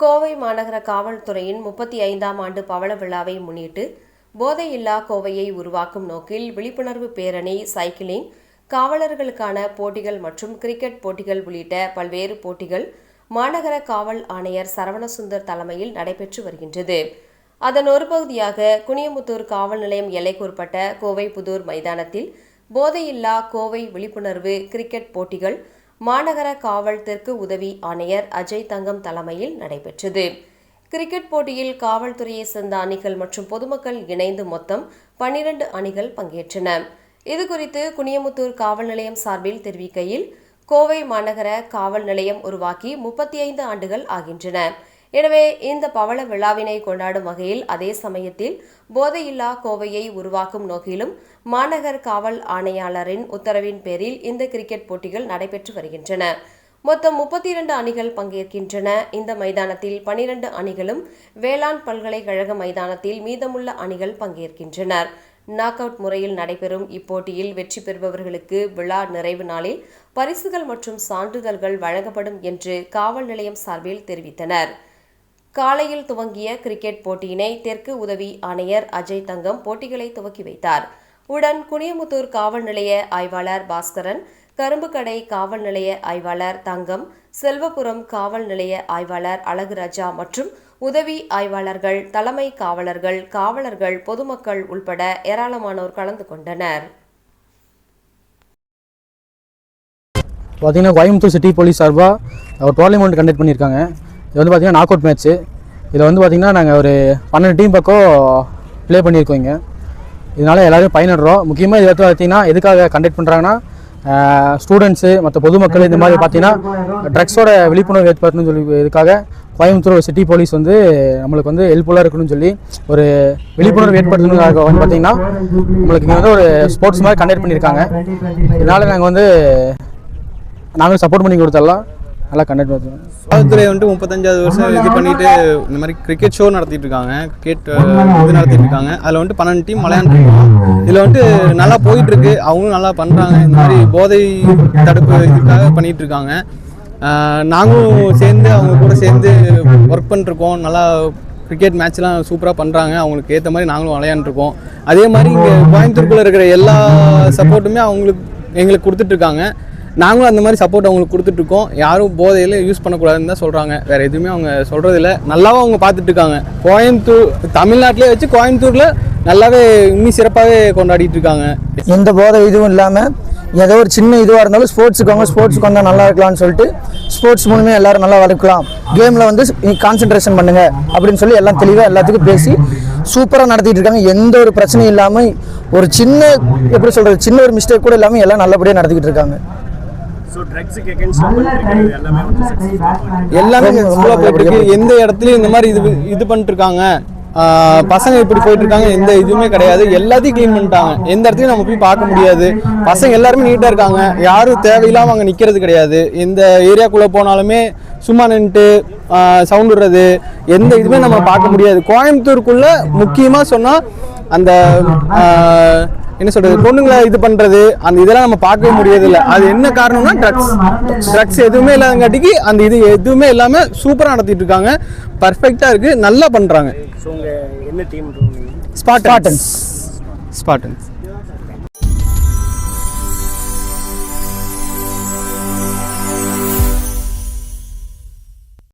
கோவை மாநகர காவல்துறையின் முப்பத்தி ஐந்தாம் ஆண்டு பவள விழாவை முன்னிட்டு போதையில்லா கோவையை உருவாக்கும் நோக்கில் விழிப்புணர்வு பேரணி சைக்கிளிங் காவலர்களுக்கான போட்டிகள் மற்றும் கிரிக்கெட் போட்டிகள் உள்ளிட்ட பல்வேறு போட்டிகள் மாநகர காவல் ஆணையர் சரவணசுந்தர் தலைமையில் நடைபெற்று வருகின்றது. அதன் ஒரு பகுதியாக குனியமுத்தூர் காவல் நிலையம் எல்லைக்குட்பட்ட கோவை புதூர் மைதானத்தில் போதையில்லா கோவை விழிப்புணர்வு கிரிக்கெட் போட்டிகள் மாநகர காவல் தெற்கு உதவி ஆணையர் அஜய் தங்கம் தலைமையில் நடைபெற்றது. கிரிக்கெட் போட்டியில் காவல்துறையை சேர்ந்த அணிகள் மற்றும் பொதுமக்கள் இணைந்து மொத்தம் பன்னிரண்டு அணிகள் பங்கேற்றன. இதுகுறித்து குனியமுத்தூர் காவல் நிலையம் சார்பில் தெரிவிக்கையில் கோவை மாநகர காவல் நிலையம் உருவாக்கி முப்பத்தி ஐந்து ஆண்டுகள் ஆகின்றன. எனவே இந்த பவள விழாவினை கொண்டாடும் வகையில் அதே சமயத்தில் போதையில்லா கோவையை உருவாக்கும் நோக்கிலும் மாநகர் காவல் ஆணையாளரின் உத்தரவின் பேரில் இந்த கிரிக்கெட் போட்டிகள் நடைபெற்று வருகின்றன. மொத்தம் முப்பத்தி இரண்டு அணிகள் பங்கேற்கின்றன. இந்த மைதானத்தில் பனிரெண்டு அணிகளும் வேளாண் பல்கலைக்கழக மைதானத்தில் மீதமுள்ள அணிகள் பங்கேற்கின்றனர். நாக் அவுட் முறையில் நடைபெறும் இப்போட்டியில் வெற்றி பெறுபவர்களுக்கு விழா நிறைவு நாளில் பரிசுகள் மற்றும் சான்றிதழ்கள் வழங்கப்படும் என்று காவல் நிலையம் சார்பில் தெரிவித்தனர். காலையில் துவங்கிய கிரிக்கெட் போட்டியினை தெற்கு உதவி ஆணையர் அஜய் தங்கம் போட்டிகளை துவக்கி வைத்தார். உடன் குனியமுத்தூர் காவல் நிலைய ஆய்வாளர் பாஸ்கரன் கரும்புக்கடை காவல் நிலைய ஆய்வாளர் தங்கம் செல்வபுரம் காவல் நிலைய ஆய்வாளர் அழகுராஜா மற்றும் உதவி ஆய்வாளர்கள் தலைமை காவலர்கள் காவலர்கள் பொதுமக்கள் உள்பட ஏராளமானோர் கலந்து கொண்டனர். பார்த்தீங்கன்னா கோயம்புத்தூர் சிட்டி போலீஸ் சார்பாக ஒரு டோர்னமெண்ட் கண்டக்ட் பண்ணியிருக்காங்க. இது வந்து பார்த்தீங்கன்னா நாக் அவுட் மேட்ச்சு இதில் வந்து பார்த்திங்கன்னா நாங்கள் ஒரு பன்னெண்டு டீம் பக்கம் ப்ளே பண்ணியிருக்கோம் இங்கே. இதனால் எல்லோரும் பயனடுறோம். முக்கியமாக இது எடுத்து பார்த்தீங்கன்னா எதுக்காக கண்டக்ட் பண்ணுறாங்கன்னா ஸ்டூடெண்ட்ஸு மற்ற பொதுமக்கள் இந்த மாதிரி பார்த்தீங்கன்னா ட்ரக்ஸோட விழிப்புணர்வு ஏற்படுத்தணும்னு சொல்லி இதுக்காக கோயம்புத்தூர் சிட்டி போலீஸ் வந்து நம்மளுக்கு வந்து ஹெல்ப்ஃபுல்லாக இருக்கணும்னு சொல்லி ஒரு விழிப்புணர்வு ஏற்படுத்தணுங்காக வந்து பார்த்தீங்கன்னா நம்மளுக்கு இங்கே வந்து ஒரு ஸ்போர்ட்ஸ் மாதிரி கண்டக்ட் பண்ணியிருக்காங்க. இதனால் நாங்கள் வந்து நாங்களும் சப்போர்ட் பண்ணி கொடுத்துடலாம். நல்லா கண்டக்ட் பண்ணுவோம் காவல்துறை வந்துட்டு முப்பத்தஞ்சாவது வருஷம் இது பண்ணிட்டு இந்த மாதிரி கிரிக்கெட் ஷோ நடத்திட்டு இருக்காங்க. கிரிக்கெட் இது நடத்திட்டு இருக்காங்க. அதில் வந்துட்டு பன்னெண்டு டீம் விளையாண்டுருக்கோம் இதில் வந்துட்டு நல்லா போயிட்டு இருக்கு. அவங்களும் நல்லா பண்ணுறாங்க இந்த மாதிரி போதை தடுப்பு இதுக்காக பண்ணிட்டு இருக்காங்க. நாங்களும் சேர்ந்து அவங்க கூட சேர்ந்து ஒர்க் பண்ணிருக்கோம் நல்லா கிரிக்கெட் மேட்ச்லாம் சூப்பராக பண்ணுறாங்க அவங்களுக்கு ஏற்ற மாதிரி நாங்களும் விளையாண்டுருக்கோம். அதே மாதிரி இங்கே கோயம்புத்தூருக்குள்ளே இருக்கிற எல்லா சப்போர்ட்டுமே அவங்களுக்கு எங்களுக்கு கொடுத்துட்ருக்காங்க நாங்களும் அந்த மாதிரி சப்போர்ட் அவங்களுக்கு கொடுத்துட்ருக்கோம். யாரும் போதையில் யூஸ் பண்ணக்கூடாதுன்னு தான் சொல்கிறாங்க வேறு எதுவுமே அவங்க சொல்கிறதில்ல நல்லாவும் அவங்க பார்த்துட்ருக்காங்க. கோயம்புத்தூர் தமிழ்நாட்டிலே வச்சு கோயம்புத்தூரில் நல்லாவே இன்னும் சிறப்பாகவே கொண்டாடிட்டு இருக்காங்க. எந்த போதை இதுவும் இல்லாமல் ஏதோ ஒரு சின்ன இதுவாக இருந்தாலும் ஸ்போர்ட்ஸுக்கு வாங்க ஸ்போர்ட்ஸுக்கு வந்தால் நல்லா இருக்கலாம்னு சொல்லிட்டு ஸ்போர்ட்ஸ் மூலமே எல்லாரும் நல்லா வளர்க்கலாம். கேமில் வந்து கான்சென்ட்ரேஷன் பண்ணுங்க அப்படின்னு சொல்லி எல்லாம் தெளிவாக எல்லாத்துக்கும் பேசி சூப்பராக நடத்திட்டு இருக்காங்க. எந்த ஒரு பிரச்சனையும் இல்லாமல் ஒரு சின்ன எப்படி சொல்கிறது சின்ன ஒரு மிஸ்டேக் கூட இல்லாமல் எல்லாம் நல்லபடியாக நடத்திக்கிட்டு இருக்காங்க. எல்லாமே எந்த இடத்துலையும் இந்த மாதிரி இது இது பண்ணிட்டு இருக்காங்க பசங்க இப்படி போயிட்டு இருக்காங்க எந்த இதுவுமே கிடையாது. எல்லாத்தையும் க்ளீன் பண்ணிட்டாங்க. எந்த இடத்துலையும் நம்ம போய் பார்க்க முடியாது. பசங்க எல்லாருமே நீட்டாக இருக்காங்க. யாரும் தேவையில்லாமல் அங்கே நிற்கிறது கிடையாது. எந்த ஏரியாக்குள்ளே போனாலுமே சும்மா நின்றுட்டு சவுண்ட் விடுறது எந்த இதுவுமே நம்ம பார்க்க முடியாது. கோயம்புத்தூருக்குள்ளே முக்கியமாக சொன்னால் அந்த என்ன சொல்றது பொண்ணுங்களை இது பண்றது அந்த இதெல்லாம் நம்ம பார்க்கவே முடியறது இல்ல அது என்ன காரணம்னா ட்ரக்ஸ் ட்ரக்ஸ் எதுவுமே இல்லாதங்காட்டிக்கு அந்த இது எதுவுமே இல்லாம சூப்பரா நடத்திட்டு இருக்காங்க. பர்ஃபெக்டா இருக்கு நல்லா பண்றாங்க. Spartans Spartans